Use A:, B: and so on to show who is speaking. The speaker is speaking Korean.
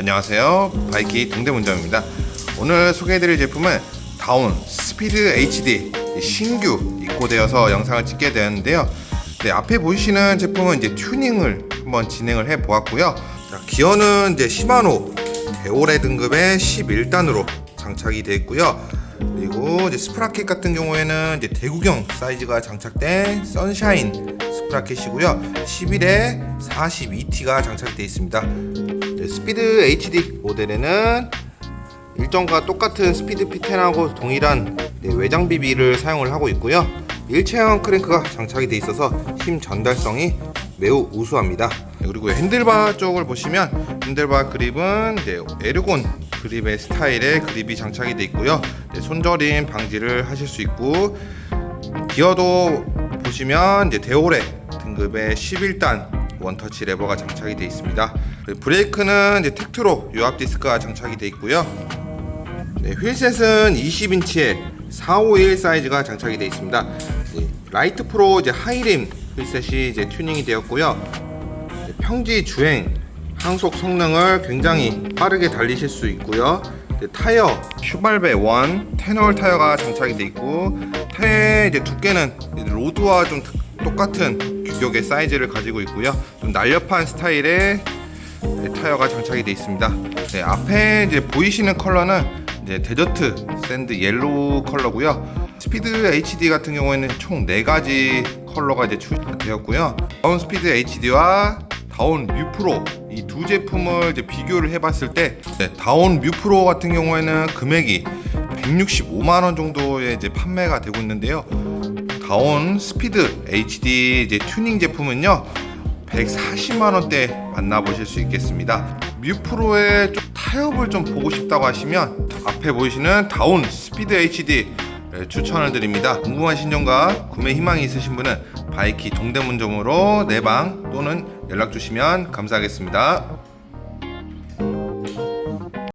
A: 안녕하세요. 바이키 동대문점입니다. 오늘 소개해드릴 제품은 다운 스피드 HD 신규 입고되어서 영상을 찍게 되었는데요. 네, 앞에 보이시는 제품은 이제 튜닝을 한번 진행을 해 보았고요. 자, 기어는 이제 시마노 대오레 등급의 11단으로 장착이 되어 있고요. 그리고 이제 스프라켓 같은 경우에는 이제 대구경 사이즈가 장착된 선샤인 스프라켓이고요. 11에 42T가 장착되어 있습니다. 네, 스피드 HD 모델에는 일정과 똑같은 스피드 P10하고 동일한 네, 외장 비비를 사용을 하고 있고요. 일체형 크랭크가 장착이 되어 있어서 힘 전달성이 매우 우수합니다. 네, 그리고 핸들바 쪽을 보시면 핸들바 그립은 에르곤 그립의 스타일의 그립이 장착이 되어 있고요. 네, 손저림 방지를 하실 수 있고 기어도 보시면 이제 데오레 등급의 11단 원터치 레버가 장착이 되어 있습니다. 브레이크는 이제 텍트로 유압 디스크가 장착이 되어 있고요. 네, 휠셋은 20인치의 451 사이즈가 장착이 되어 있습니다. 네, 라이트 프로 이제 하이림 휠셋이 이제 튜닝이 되었고요. 네, 평지 주행 항속 성능을 굉장히 빠르게 달리실 수 있고요. 네, 타이어 슈발베 1 테널 타이어가 장착이 되어 있고 타이어의 이제 두께는 이제 로드와 좀 똑같은 규격의 사이즈를 가지고 있고요. 좀 날렵한 스타일의 네, 타이어가 장착이 되어 있습니다. 네, 앞에 이제 보이시는 컬러는 이제 데저트 샌드 옐로우 컬러고요. 스피드 HD 같은 경우에는 총 4가지 컬러가 이제 출시되었고요. 다운 스피드 HD와 다운 뮤 프로 이 두 제품을 이제 비교를 해봤을 때 네, 다운 뮤 프로 같은 경우에는 금액이 165만 원 정도에 이제 판매가 되고 있는데요. 다운 스피드 HD 이제 튜닝 제품은요 140만 원대 만나보실 수 있겠습니다. 뮤 프로의 좀 타협을 좀 보고 싶다고 하시면 앞에 보이시는 다운 스피드 HD 예, 추천을 드립니다. 궁금하신 점과 구매 희망이 있으신 분은 바이키 동대문점으로 내방 또는 연락 주시면 감사하겠습니다.